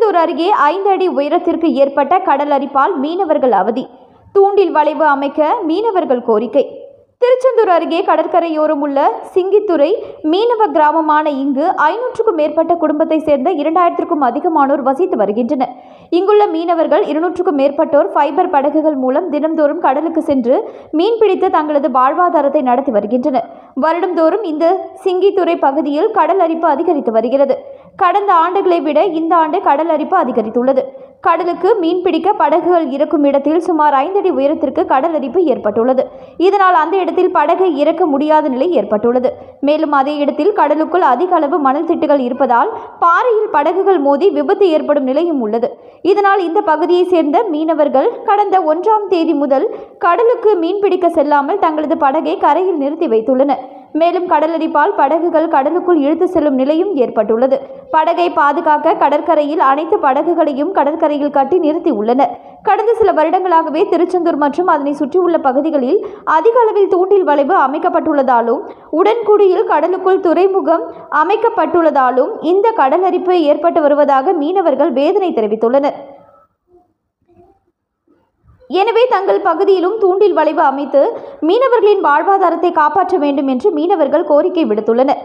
திருச்செந்தூர் அருகே ஐந்து அடி உயரத்திற்கு ஏற்பட்ட கடல் அரிப்பால் மீனவர்கள் அவதி. தூண்டில் வளைவு அமைக்க மீனவர்கள் கோரிக்கை. திருச்செந்தூர் அருகே கடற்கரையோரம் உள்ள சிங்கித்துறை மீனவ கிராமமான இங்கு ஐநூற்றுக்கும் மேற்பட்ட குடும்பத்தை சேர்ந்த இரண்டாயிரத்திற்கும் அதிகமானோர் வசித்து வருகின்றனர். இங்குள்ள மீனவர்கள் இருநூற்றுக்கும் மேற்பட்டோர் ஃபைபர் படகுகள் மூலம் தினம்தோறும் கடலுக்கு சென்று மீன்பிடித்து தங்களது வாழ்வாதாரத்தை நடத்தி வருகின்றனர். வருடந்தோறும் இந்த சிங்கித்துறை பகுதியில் கடல் அரிப்பு அதிகரித்து வருகிறது. கடந்த ஆண்டுகளை விட இந்த ஆண்டு கடல் அரிப்பு அதிகரித்துள்ளது. கடலுக்கு மீன்பிடிக்க படகுகள் இறக்கும் இடத்தில் சுமார் ஐந்தடி உயரத்திற்கு கடல் அரிப்பு ஏற்பட்டுள்ளது. இதனால் அந்த இடத்தில் படகை இறக்க முடியாத நிலை ஏற்பட்டுள்ளது. மேலும் அதே இடத்தில் கடலுக்குள் அதிக அளவு மணல் திட்டுகள் இருப்பதால் பாறையில் படகுகள் மோதி விபத்து ஏற்படும் நிலையும் உள்ளது. இதனால் இந்த பகுதியை சேர்ந்த மீனவர்கள் கடந்த ஒன்றாம் தேதி முதல் கடலுக்கு மீன்பிடிக்க செல்லாமல் தங்களது படகை கரையில் நிறுத்தி வைத்துள்ளனர். மேலும் கடலரிப்பால் படகுகள் கடலுக்குள் இழுத்து செல்லும் நிலையும் ஏற்பட்டுள்ளது. படகை பாதுகாக்க கடற்கரையில் அனைத்து படகுகளையும் கடற்கரையில் கட்டி நிறுத்தியுள்ளனர். கடந்த சில வருடங்களாகவே திருச்செந்தூர் மற்றும் அதனை சுற்றியுள்ள பகுதிகளில் அதிக அளவில் தூண்டில் வளைவு அமைக்கப்பட்டுள்ளதாலும் உடன்குடியில் கடலுக்குள் துறைமுகம் அமைக்கப்பட்டுள்ளதாலும் இந்த கடலரிப்பு ஏற்பட்டு வருவதாக மீனவர்கள் வேதனை தெரிவித்துள்ளனர். எனவே தங்கள் பகுதியிலும் தூண்டில் வளைவு அமைத்து மீனவர்களின் வாழ்வாதாரத்தை காப்பாற்ற வேண்டும் என்று மீனவர்கள் கோரிக்கை விடுத்துள்ளனர்.